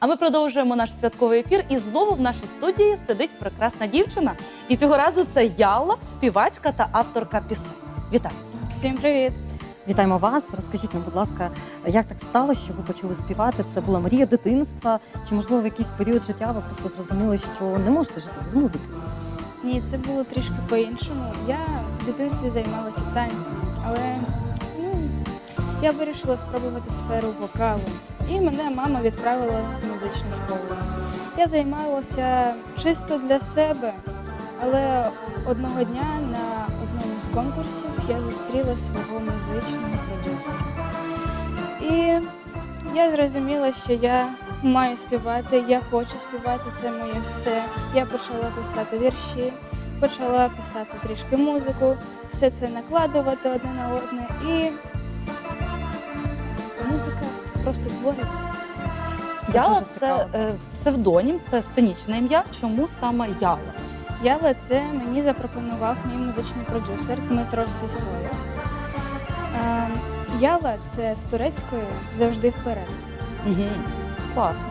А ми продовжуємо наш святковий ефір. І знову в нашій студії сидить прекрасна дівчина. І цього разу це Яла, співачка та авторка пісень. Вітаю! Всім привіт! Вітаємо вас. Розкажіть нам, будь ласка, як так сталося, що ви почали співати? Це була мрія дитинства? Чи можливо в якийсь період життя ви просто зрозуміли, що не можете жити без музики? Ні, це було трішки по-іншому. Я в дитинстві займалася танцями, але ну, я вирішила спробувати сферу вокалу. І мене мама відправила в музичну школу. Я займалася чисто для себе, але одного дня на одному з конкурсів я зустріла свого музичного продюсера. І я зрозуміла, що я маю співати, я хочу співати, це моє все. Я почала писати вірші, почала писати трішки музику, все це накладувати одне на одне, і просто творець. Яла це е, псевдонім, це сценічне ім'я. Чому саме Яла? Яла це мені запропонував мій музичний продюсер Дмитро Сисоєв. Е, Яла це з турецької завжди вперед. Угу. Класно.